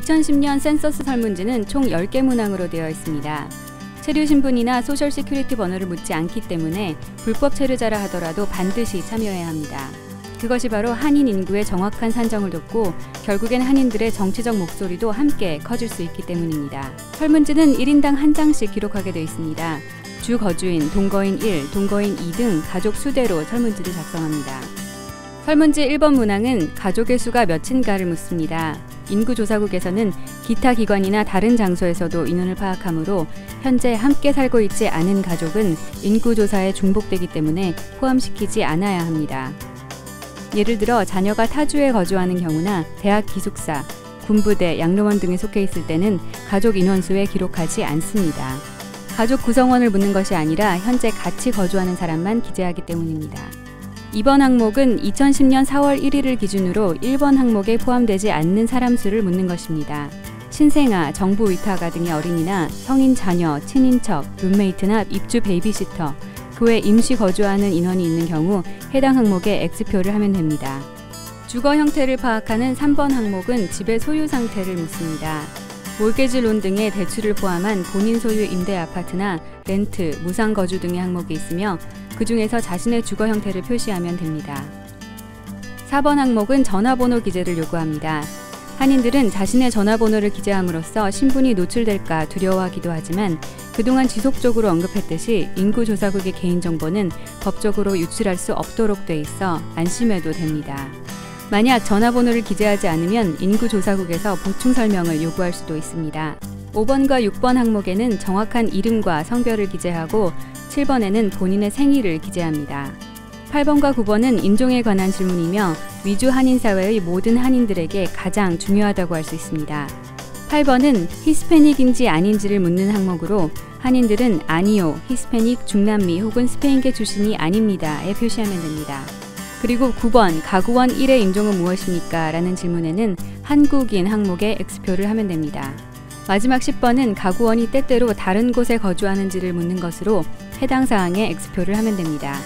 2010년 센서스 설문지는 총 10개 문항으로 되어 있습니다. 체류 신분이나 소셜 시큐리티 번호를 묻지 않기 때문에 불법 체류자라 하더라도 반드시 참여해야 합니다. 그것이 바로 한인 인구의 정확한 산정을 돕고 결국엔 한인들의 정치적 목소리도 함께 커질 수 있기 때문입니다. 설문지는 1인당 한 장씩 기록하게 되어 있습니다. 주 거주인, 동거인 1, 동거인 2 등 가족 수대로 설문지를 작성합니다. 설문지 1번 문항은 가족의 수가 몇인가를 묻습니다. 인구조사국에서는 기타 기관이나 다른 장소에서도 인원을 파악하므로 현재 함께 살고 있지 않은 가족은 인구조사에 중복되기 때문에 포함시키지 않아야 합니다. 예를 들어 자녀가 타주에 거주하는 경우나 대학 기숙사, 군부대, 양로원 등에 속해 있을 때는 가족 인원수에 기록하지 않습니다. 가족 구성원을 묻는 것이 아니라 현재 같이 거주하는 사람만 기재하기 때문입니다. 이번 항목은 2010년 4월 1일을 기준으로 1번 항목에 포함되지 않는 사람 수를 묻는 것입니다. 신생아, 정부 위탁아 등의 어린이나 성인 자녀, 친인척, 룸메이트나 입주 베이비시터, 교외 임시 거주하는 인원이 있는 경우 해당 항목에 X표를 하면 됩니다. 주거 형태를 파악하는 3번 항목은 집의 소유 상태를 묻습니다. 몰개지 론 등의 대출을 포함한 본인 소유 임대 아파트나 렌트, 무상 거주 등의 항목이 있으며 그 중에서 자신의 주거 형태를 표시하면 됩니다. 4번 항목은 전화번호 기재를 요구합니다. 한인들은 자신의 전화번호를 기재함으로써 신분이 노출될까 두려워하기도 하지만 그동안 지속적으로 언급했듯이 인구조사국의 개인정보는 법적으로 유출할 수 없도록 돼 있어 안심해도 됩니다. 만약 전화번호를 기재하지 않으면 인구조사국에서 보충 설명을 요구할 수도 있습니다. 5번과 6번 항목에는 정확한 이름과 성별을 기재하고 7번에는 본인의 생일을 기재합니다. 8번과 9번은 인종에 관한 질문이며 위주 한인 사회의 모든 한인들에게 가장 중요하다고 할 수 있습니다. 8번은 히스패닉인지 아닌지를 묻는 항목으로 한인들은 아니요, 히스패닉, 중남미 혹은 스페인계 출신이 아닙니다에 표시하면 됩니다. 그리고 9번 가구원 1의 인종은 무엇입니까? 라는 질문에는 한국인 항목에 X표를 하면 됩니다. 마지막 10번은 가구원이 때때로 다른 곳에 거주하는지를 묻는 것으로 해당 사항에 X표를 하면 됩니다.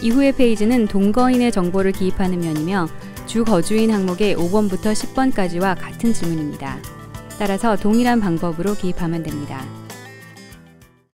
이후의 페이지는 동거인의 정보를 기입하는 면이며 주 거주인 항목의 5번부터 10번까지와 같은 질문입니다. 따라서 동일한 방법으로 기입하면 됩니다.